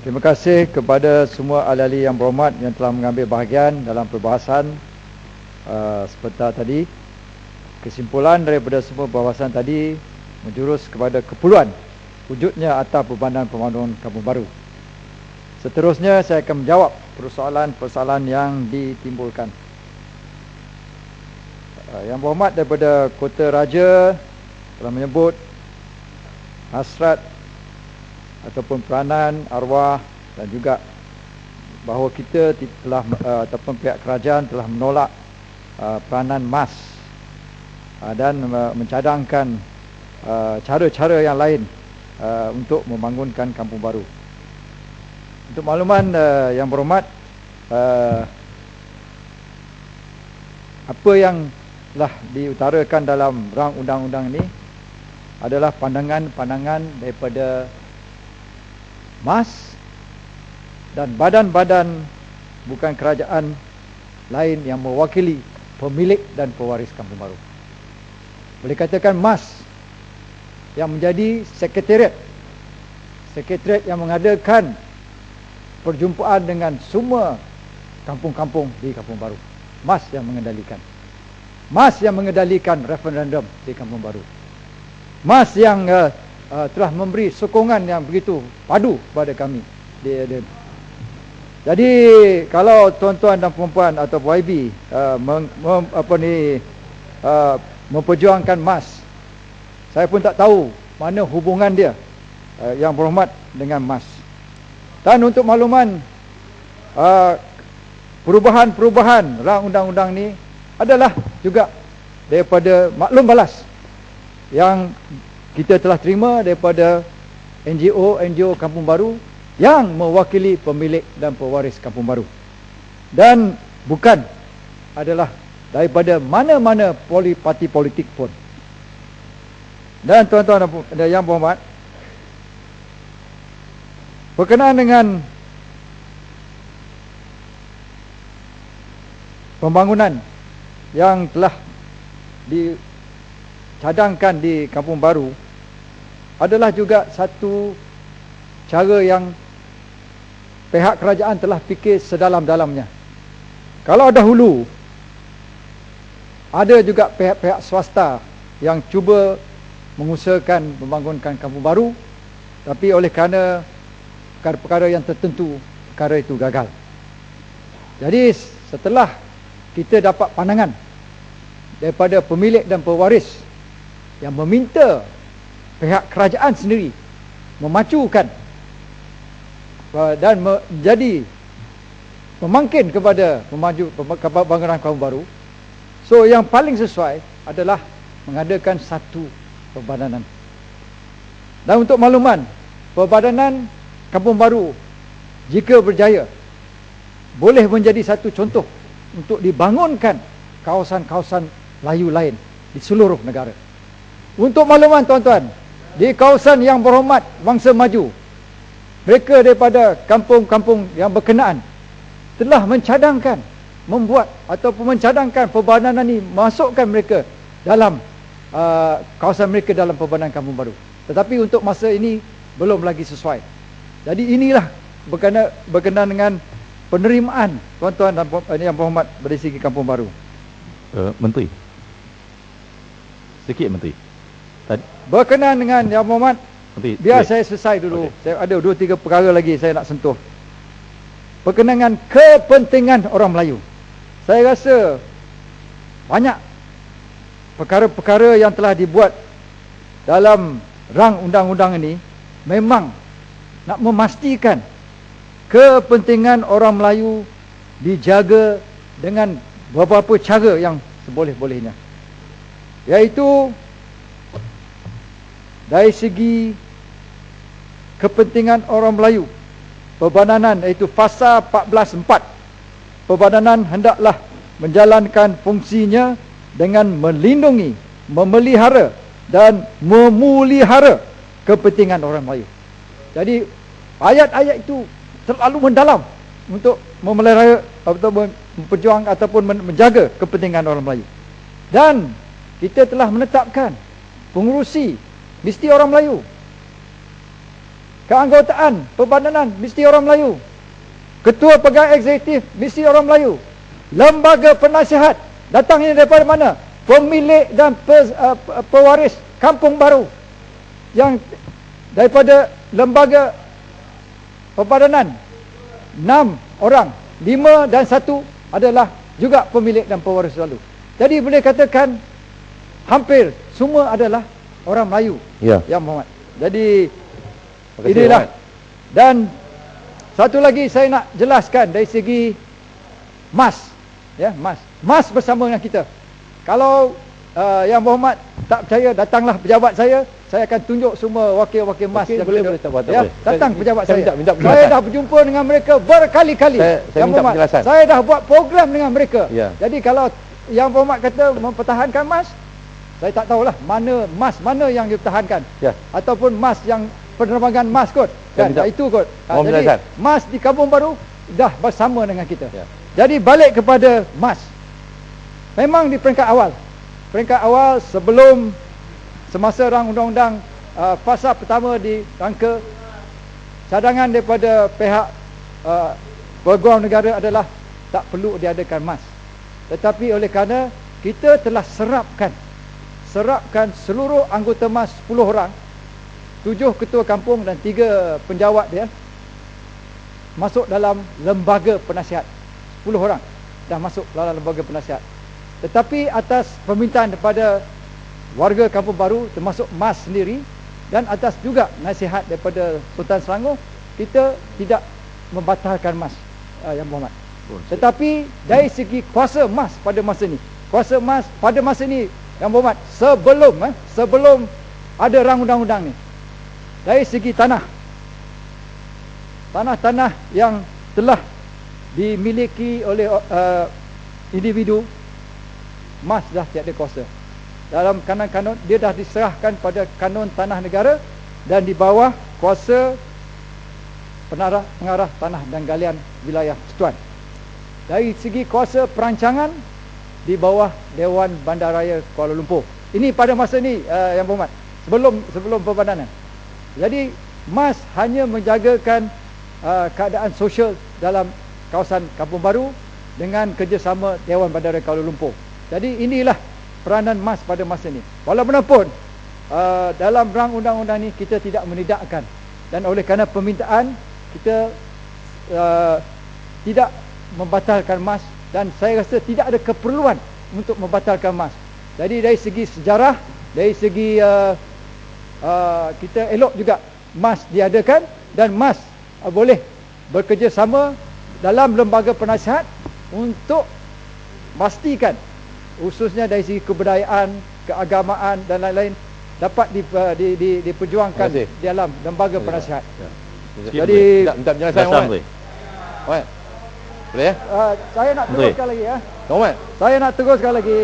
Terima kasih kepada semua ahli-ahli yang berhormat yang telah mengambil bahagian dalam perbahasan uh, sebentar tadi. Kesimpulan daripada semua perbahasan tadi menjurus kepada keperluan wujudnya atap pembangunan pembangunan kampung baru. Seterusnya saya akan menjawab persoalan-persoalan yang ditimbulkan. Uh, yang berhormat daripada Kota Raja telah menyebut hasrat ataupun peranan arwah dan juga bahawa kita telah uh, ataupun pihak kerajaan telah menolak uh, peranan mas uh, dan uh, mencadangkan cara-cara uh, yang lain uh, untuk membangunkan kampung baru. Untuk makluman uh, yang berhormat uh, apa yang telah diutarakan dalam rang undang-undang ini adalah pandangan-pandangan daripada MAS dan badan-badan bukan kerajaan lain yang mewakili pemilik dan pewaris kampung baru. Boleh katakan MAS yang menjadi sekretariat sekretariat yang mengadakan perjumpaan dengan semua kampung-kampung di kampung baru. MAS yang mengendalikan. MAS yang mengendalikan referendum di kampung baru. MAS yang uh, uh, telah memberi sokongan yang begitu padu kepada kami. Dia, dia. Jadi kalau tuan-tuan dan puan-puan atau YB uh, mem, mem, apa ni uh, memperjuangkan MAS, saya pun tak tahu mana hubungan dia uh, yang berhormat dengan MAS. Dan untuk makluman uh, perubahan-perubahan rang undang-undang ni adalah juga daripada maklum balas yang kita telah terima daripada NGO-NGO Kampung Baru yang mewakili pemilik dan pewaris Kampung Baru. Dan bukan adalah daripada mana-mana parti politik pun. Dan tuan-tuan dan yang berhormat, berkenaan dengan pembangunan yang telah di cadangkan di kampung baru adalah juga satu cara yang pihak kerajaan telah fikir sedalam-dalamnya. Kalau dahulu ada juga pihak-pihak swasta yang cuba mengusahakan membangunkan kampung baru tapi oleh kerana perkara-perkara yang tertentu perkara itu gagal. Jadi setelah kita dapat pandangan daripada pemilik dan pewaris yang meminta pihak kerajaan sendiri memacukan uh, dan menjadi memangkin kepada memaju bangunan kaum baru. So yang paling sesuai adalah mengadakan satu perbadanan dan untuk makluman perbadanan kampung baru jika berjaya boleh menjadi satu contoh untuk dibangunkan kawasan-kawasan layu lain di seluruh negara untuk makluman tuan-tuan, di kawasan yang berhormat bangsa maju, mereka daripada kampung-kampung yang berkenaan telah mencadangkan, membuat ataupun mencadangkan perbadanan ini, masukkan mereka dalam uh, kawasan mereka dalam perbadanan kampung baru. Tetapi untuk masa ini, belum lagi sesuai. Jadi inilah berkenaan, berkenaan dengan penerimaan tuan-tuan dan yang berhormat dari segi kampung baru. Uh, Menteri. Sikit Menteri. Tadi. Berkenaan dengan Yang Muhammad Nanti, Biar wait. saya selesai dulu okay. Saya ada dua tiga perkara lagi Saya nak sentuh Berkenaan dengan kepentingan orang Melayu Saya rasa Banyak Perkara-perkara yang telah dibuat Dalam rang undang-undang ini Memang Nak memastikan Kepentingan orang Melayu Dijaga Dengan beberapa cara yang Seboleh-bolehnya Iaitu dari segi kepentingan orang Melayu perbadanan iaitu fasa 14.4 perbadanan hendaklah menjalankan fungsinya dengan melindungi memelihara dan memulihara kepentingan orang Melayu. Jadi ayat-ayat itu terlalu mendalam untuk memelihara atau memperjuang ataupun menjaga kepentingan orang Melayu. Dan kita telah menetapkan pengurusi Mesti orang Melayu. keanggotaan perbadanan mesti orang Melayu. Ketua pegawai eksekutif mesti orang Melayu. Lembaga penasihat datangnya daripada mana? Pemilik dan pe, uh, pewaris kampung baru yang daripada lembaga perbadanan enam orang lima dan satu adalah juga pemilik dan pewaris lalu. Jadi boleh katakan hampir semua adalah orang Melayu. Ya. Yang Muhammad. Jadi kasih, inilah Muhammad. dan satu lagi saya nak jelaskan dari segi mas ya mas mas bersama dengan kita kalau uh, yang Muhammad tak percaya datanglah pejabat saya saya akan tunjuk semua wakil-wakil mas Okey, yang boleh, boleh, tak apa, tak ya, boleh. datang pejabat saya saya minta- minta saya dah berjumpa dengan mereka berkali-kali Saya- saya Yang minta Muhammad, penjelasan. saya dah buat program dengan mereka Ya. jadi kalau yang Muhammad kata mempertahankan mas saya tak tahulah mana mas mana yang dipertahankan. Ya. ataupun mas yang penerbangan mas kot. Kan? minta- itu kot. Ha, jadi penjelasan. mas di kampung baru dah bersama dengan kita. Ya. jadi balik kepada mas. Memang di peringkat awal. Peringkat awal sebelum semasa rang undang-undang uh, fasa pertama dirangka cadangan daripada pihak uh, peguam negara adalah tak perlu diadakan mas. Tetapi oleh kerana kita telah serapkan serapkan seluruh anggota mas 10 orang tujuh ketua kampung dan tiga penjawat dia masuk dalam lembaga penasihat. 10 orang dah masuk dalam lembaga penasihat. Tetapi atas permintaan daripada warga kampung baru termasuk mas sendiri dan atas juga nasihat daripada Sultan Selangor kita tidak membatalkan mas uh, yang Muhammad. Tetapi dari segi kuasa mas pada masa ni kuasa mas pada masa ni yang Muhammad sebelum eh, sebelum ada rang undang-undang ni dari segi tanah tanah-tanah yang telah dimiliki oleh uh, individu mas dah tiada kuasa. Dalam kanon-kanon dia dah diserahkan pada kanun tanah negara dan di bawah kuasa penarah pengarah tanah dan galian wilayah Persekutuan dari segi kuasa perancangan di bawah Dewan Bandaraya Kuala Lumpur ini pada masa ni uh, yang berhormat sebelum sebelum perbadanan jadi MAS hanya menjagakan uh, keadaan sosial dalam kawasan Kampung Baru dengan kerjasama Dewan Bandaraya Kuala Lumpur. Jadi inilah peranan MAS pada masa ini. Walaupun uh, dalam rang undang-undang ni kita tidak menidakkan dan oleh kerana permintaan kita uh, tidak membatalkan MAS dan saya rasa tidak ada keperluan untuk membatalkan MAS. Jadi dari segi sejarah, dari segi uh, uh, kita elok juga MAS diadakan dan MAS uh, boleh bekerjasama dalam lembaga penasihat untuk pastikan khususnya dari segi kebudayaan, keagamaan dan lain-lain dapat di, uh, di, di, diperjuangkan di dalam lembaga penasihat. Ya. Jadi- minta, minta penjelasan Penjelasan Muhammad. Boleh ya? Uh, saya nak teruskan lagi ya. Muhammad. Saya nak teruskan lagi.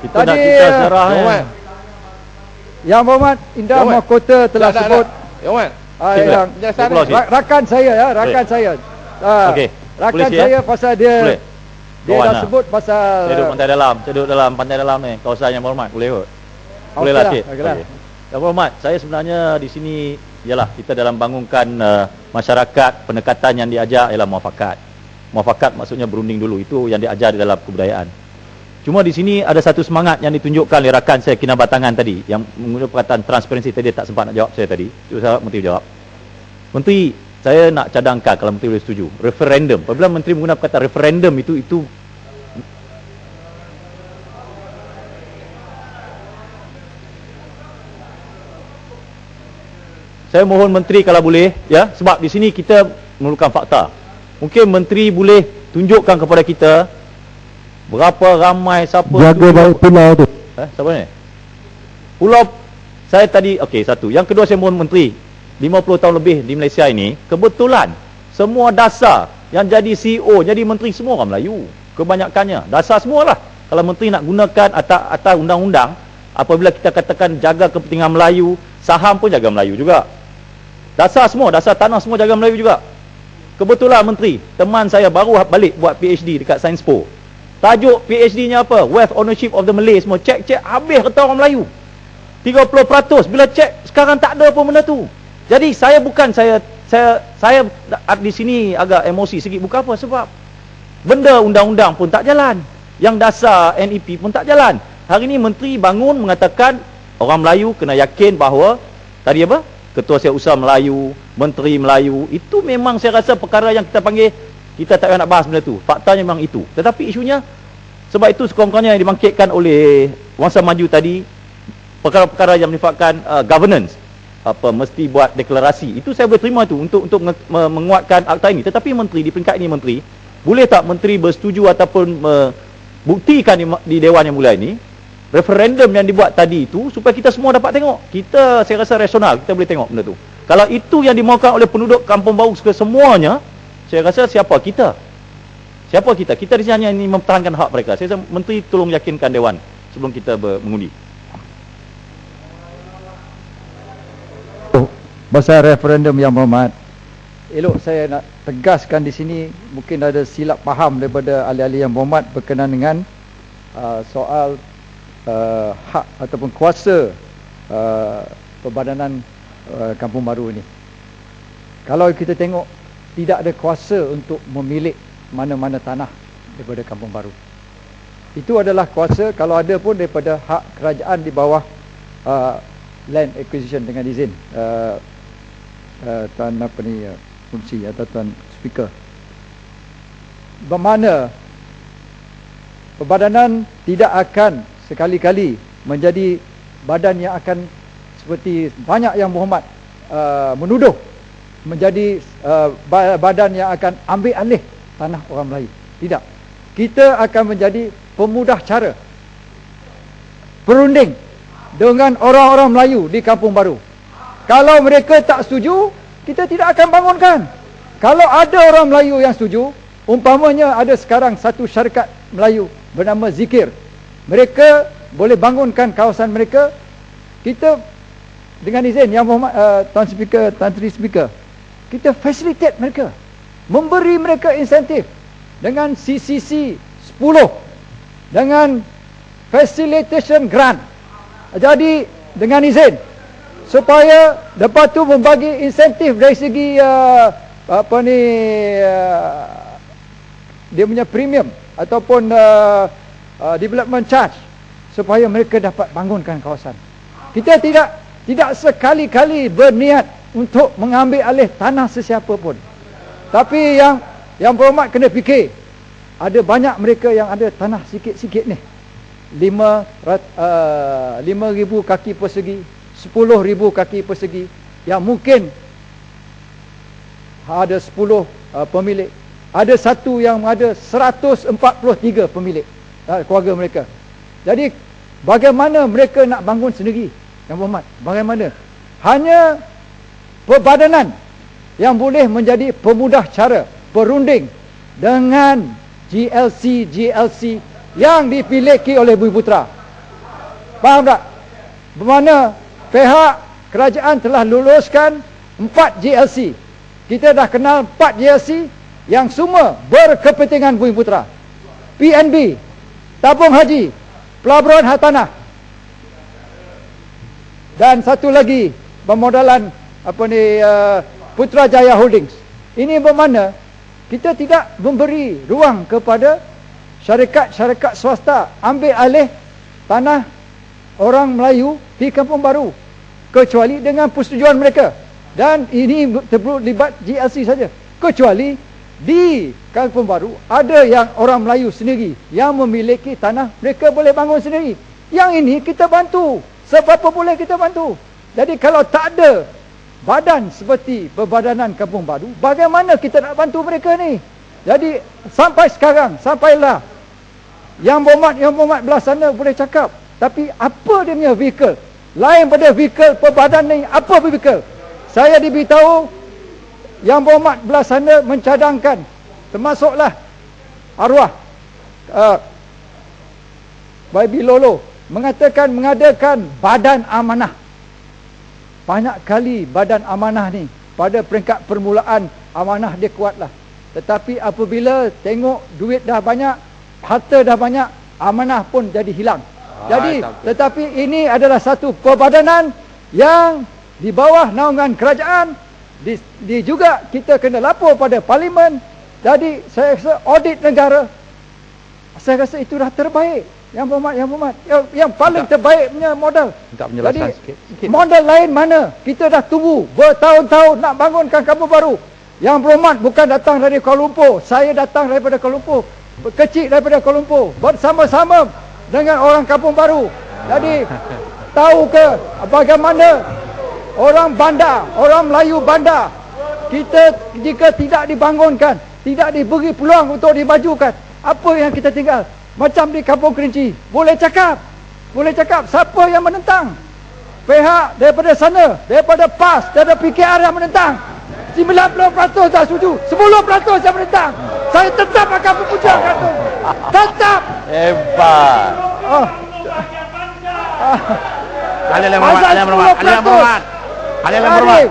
Kita Tadi, nak cerita eh, sejarahnya. Muhammad. Yang Muhammad Indra Muhammad. Mahkota telah Tak, sebut. Ya, Muhammad. ah, yang. Ra- rakan saya ya, rakan saya. Ah, Okey. Rakan Boleh, saya ya? pasal dia Boleh. dia Kawan dah lah. sebut pasal Saya duduk pantai dalam, saya duduk dalam pantai dalam ni, kawasan yang berhormat. Boleh kot? Boleh lah, Cik. lah. Okey. Yang berhormat, saya sebenarnya di sini ialah kita dalam bangunkan uh, masyarakat, pendekatan yang diajar ialah muafakat. Muafakat maksudnya berunding dulu. Itu yang diajar di dalam kebudayaan. Cuma di sini ada satu semangat yang ditunjukkan oleh rakan saya Kinabatangan tadi yang menggunakan perkataan transparansi tadi tak sempat nak jawab saya tadi. Itu saya menteri jawab. Menteri, saya nak cadangkan kalau menteri boleh setuju. Referendum. Apabila menteri menggunakan perkataan referendum itu itu Saya mohon menteri kalau boleh ya sebab di sini kita memerlukan fakta. Mungkin menteri boleh tunjukkan kepada kita berapa ramai siapa Jaga baik pulau tu. Eh, siapa ni? Pulau saya tadi okey satu. Yang kedua saya mohon menteri 50 tahun lebih di Malaysia ini kebetulan semua dasar yang jadi CEO, jadi menteri semua orang Melayu. Kebanyakannya dasar semualah. Kalau menteri nak gunakan atas atas undang-undang apabila kita katakan jaga kepentingan Melayu, saham pun jaga Melayu juga. Dasar semua, dasar tanah semua jaga Melayu juga. Kebetulan menteri, teman saya baru balik buat PhD dekat Science Po. Tajuk PhD-nya apa? Wealth Ownership of the Malay semua. Cek-cek habis kata orang Melayu. 30% bila cek sekarang tak ada apa benda tu. Jadi saya bukan saya saya saya di sini agak emosi sikit bukan apa sebab benda undang-undang pun tak jalan. Yang dasar NEP pun tak jalan. Hari ini menteri bangun mengatakan orang Melayu kena yakin bahawa tadi apa? Ketua Siap Usaha Melayu, Menteri Melayu, itu memang saya rasa perkara yang kita panggil kita tak payah nak bahas benda tu. Faktanya memang itu. Tetapi isunya sebab itu sekurang-kurangnya yang dibangkitkan oleh Wangsa Maju tadi perkara-perkara yang melibatkan uh, governance apa mesti buat deklarasi itu saya boleh terima tu untuk untuk menguatkan akta ini tetapi menteri di peringkat ini menteri boleh tak menteri bersetuju ataupun uh, buktikan di, di dewan yang mulia ini referendum yang dibuat tadi itu supaya kita semua dapat tengok. Kita saya rasa rasional kita boleh tengok benda tu. Kalau itu yang dimaukan oleh penduduk kampung baru semuanya saya rasa siapa kita? Siapa kita? Kita di sini hanya ini mempertahankan hak mereka. Saya rasa menteri tolong yakinkan dewan sebelum kita mengundi Pasal referendum yang berhormat Elok saya nak tegaskan di sini Mungkin ada silap faham daripada ahli-ahli yang berhormat Berkenaan dengan uh, soal uh, hak ataupun kuasa uh, Perbadanan uh, Kampung Baru ini. Kalau kita tengok Tidak ada kuasa untuk memilih mana-mana tanah Daripada Kampung Baru. Itu adalah kuasa kalau ada pun daripada hak kerajaan di bawah uh, Land acquisition dengan izin uh, uh, tuan apa ni uh, fungsi atau tuan speaker. Bermakna perbadanan tidak akan sekali-kali menjadi badan yang akan seperti banyak yang berhormat uh, menuduh menjadi uh, badan yang akan ambil alih tanah orang Melayu tidak kita akan menjadi pemudah cara perunding dengan orang-orang Melayu di kampung baru kalau mereka tak setuju, kita tidak akan bangunkan. Kalau ada orang Melayu yang setuju, umpamanya ada sekarang satu syarikat Melayu bernama Zikir. Mereka boleh bangunkan kawasan mereka. Kita dengan izin yang Muhammad uh, Tuan Speaker, Tuan Tri Speaker, kita facilitate mereka. Memberi mereka insentif dengan CCC 10 dengan facilitation grant. Jadi dengan izin supaya lepas tu membagi insentif dari segi uh, apa ni uh, dia punya premium ataupun uh, uh, development charge supaya mereka dapat bangunkan kawasan. Kita tidak tidak sekali-kali berniat untuk mengambil alih tanah sesiapa pun. Tapi yang yang berhormat kena fikir ada banyak mereka yang ada tanah sikit-sikit ni. 5 uh, 5000 kaki persegi 10 ribu kaki persegi yang mungkin ada 10 uh, pemilik ada satu yang ada 143 pemilik uh, keluarga mereka. Jadi bagaimana mereka nak bangun sendiri yang berhormat bagaimana? Hanya perbadanan yang boleh menjadi pemudah cara perunding dengan GLC GLC yang dipiliki oleh Bumi Putra. Faham tak? Bermakna pihak kerajaan telah luluskan 4 GLC. Kita dah kenal 4 GLC yang semua berkepentingan Bumi Putra. PNB, Tabung Haji, Pelaburan Hartanah. Dan satu lagi pemodalan apa ni uh, Putrajaya Holdings. Ini bermakna kita tidak memberi ruang kepada syarikat-syarikat swasta ambil alih tanah orang Melayu di kampung baru kecuali dengan persetujuan mereka dan ini terlibat GLC saja kecuali di kampung baru ada yang orang Melayu sendiri yang memiliki tanah mereka boleh bangun sendiri. Yang ini kita bantu. Seberapa boleh kita bantu? Jadi kalau tak ada badan seperti perbadanan kampung baru bagaimana kita nak bantu mereka ni? Jadi sampai sekarang sampailah. Yang bomat yang bomat belah sana boleh cakap. Tapi apa dia punya vehicle? Lain pada vehicle perbadan ni, apa vehicle? Saya diberitahu yang berhormat belah sana mencadangkan termasuklah arwah uh, Baby Lolo mengatakan mengadakan badan amanah. Banyak kali badan amanah ni pada peringkat permulaan amanah dia kuatlah. Tetapi apabila tengok duit dah banyak, harta dah banyak, amanah pun jadi hilang. Jadi tetapi ini adalah satu perbadanan yang di bawah naungan kerajaan di, di juga kita kena lapor pada parlimen. Jadi saya rasa audit negara saya rasa itu dah terbaik. Yang berhormat yang berhormat. Yang, yang paling Minta- terbaik punya modal. Minta penjelasan jadi sikit. sikit. modal lain mana? Kita dah tunggu bertahun-tahun nak bangunkan kampung baru. Yang berhormat bukan datang dari Kuala Lumpur. Saya datang daripada Kuala Lumpur. Kecil daripada Kuala Lumpur. Bersama-sama dengan orang kampung baru. Jadi tahu ke bagaimana orang bandar orang Melayu bandar. Kita jika tidak dibangunkan tidak diberi peluang untuk dimajukan apa yang kita tinggal? Macam di kampung kerinci. Boleh cakap. Boleh cakap siapa yang menentang? Pihak daripada sana daripada PAS daripada PKR yang menentang. 90% tak setuju 10% yang menentang. Saya tetap akan berpujuk tu. Tetap. Hebat. oh, berhormat, ahli yang berhormat, ahli yang berhormat.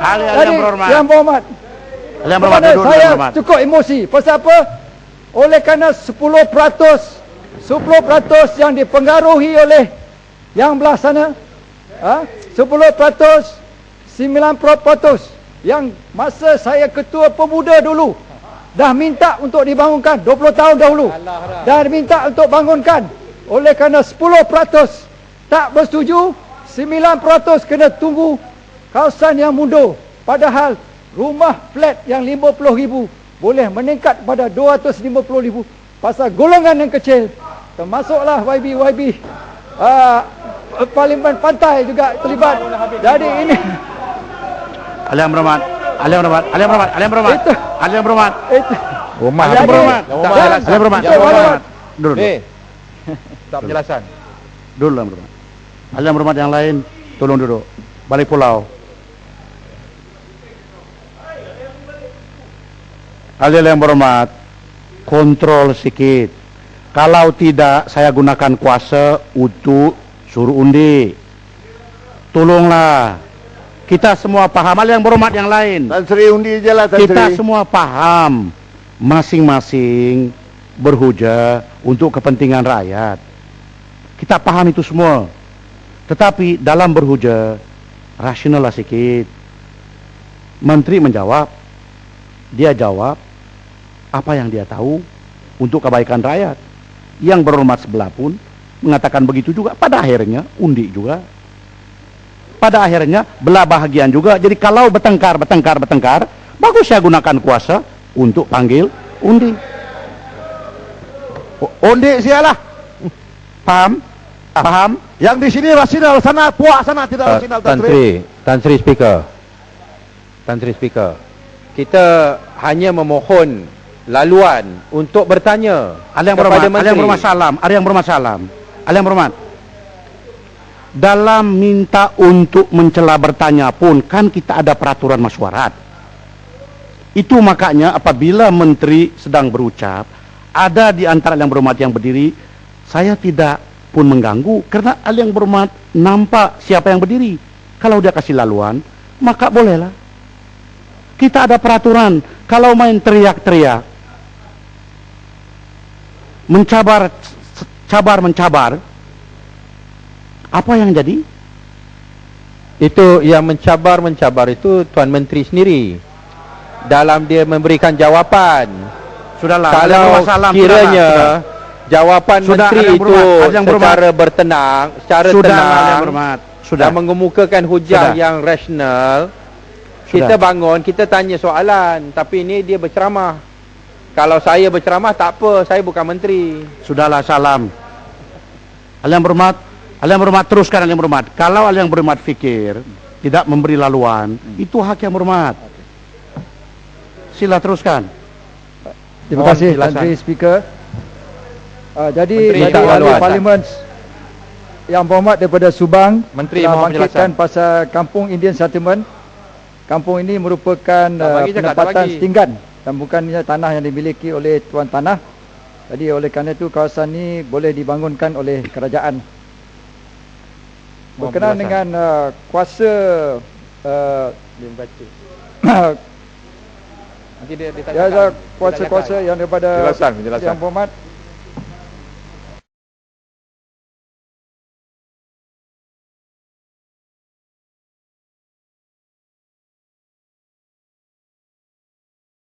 Ahli yang berhormat. Yang berhormat. yang berhormat Ahli yang berhormat duduk saya yang berhormat. cukup emosi. Pasal apa? Oleh kerana 10% 10% yang dipengaruhi oleh yang belah sana. Ha? 10% 90% yang masa saya ketua pemuda dulu dah minta untuk dibangunkan 20 tahun dahulu. Dan minta untuk bangunkan. Oleh kerana 10% tak bersetuju, 9% kena tunggu kawasan yang mundur. Padahal rumah flat yang 50 ribu boleh meningkat pada 250 ribu. Pasal golongan yang kecil. Termasuklah YB-YB. Uh, Parlimen Pantai juga terlibat. Jadi ini Ahli yang berhormat. Ahli yang berhormat, ahli yang berhormat, ahli yang berhormat. Itu. Berhormat. itu. Rumah berhormat. Berhormat. Berhormat, Itu ahli yang berhormat. berhormat. Duduk. Eh. Tak penjelasan. Duduk yang berhormat. Ahli yang berhormat yang lain tolong duduk. Balik pulau. Ahli yang berhormat, kontrol sikit. Kalau tidak, saya gunakan kuasa untuk suruh undi. Tolonglah. Kita semua paham. Ahli yang berhormat yang lain. Tan Sri undi je lah Tan Kita Sri. semua paham masing-masing berhujah untuk kepentingan rakyat. Kita paham itu semua. Tetapi dalam berhujah rasional lah sikit. Menteri menjawab, dia jawab apa yang dia tahu untuk kebaikan rakyat. Yang berhormat sebelah pun mengatakan begitu juga. Pada akhirnya undi juga. Pada akhirnya belah bahagian juga. Jadi kalau bertengkar, bertengkar, bertengkar, bagus saya gunakan kuasa untuk panggil undi. Undi sialah. Paham? Paham? Yang di sini rasional, sana puak sana tidak Uh, rasional Tan Sri, Tan Sri Speaker. Tan Sri Speaker. Kita hanya memohon laluan untuk bertanya Ada yang kepada berhormat, ada yang Menteri. berhormat salam, ada yang berhormat salam. Ada yang berhormat. Dalam minta untuk mencela bertanya pun kan kita ada peraturan mesyuarat. Itu makanya apabila menteri sedang berucap, ada di antara yang berhormat yang berdiri, saya tidak pun mengganggu karena ada yang berhormat nampak siapa yang berdiri. Kalau dia kasih laluan, maka bolehlah. Kita ada peraturan, kalau main teriak-teriak, mencabar cabar mencabar apa yang jadi Itu yang mencabar-mencabar itu Tuan Menteri sendiri. Dalam dia memberikan jawapan. sudahlah ada Kalau berhormat salam, kiranya sudahlah, jawapan Sudah, menteri itu yang berhormat. secara bertenang, secara sudah tenang yang berhormat sudah dan mengemukakan hujah Sudah. yang rasional, Sudah. kita bangun, kita tanya soalan, tapi ini dia berceramah. Kalau saya berceramah tak apa, saya bukan menteri. sudahlah salam yang berhormat yang berhormat teruskan yang berhormat kalau yang berhormat fikir tidak memberi laluan itu hak yang berhormat sila teruskan Terima kasih. Sri Speaker. Uh, jadi Menteri ahli parlimen yang berhormat daripada Subang Menteri telah bangkitkan penjelasan. pasal kampung Indian Settlement. Kampung ini merupakan uh, pendapatan bagi. setinggan dan bukannya tanah yang dimiliki oleh tuan tanah. Jadi oleh kerana itu kawasan ini boleh dibangunkan oleh kerajaan. Berkenaan dengan uh, kuasa uh, Dia. Nanti dia, dia ya, ya kuasa-kuasa yang daripada Penjelasan, penjelasan. yang berhormat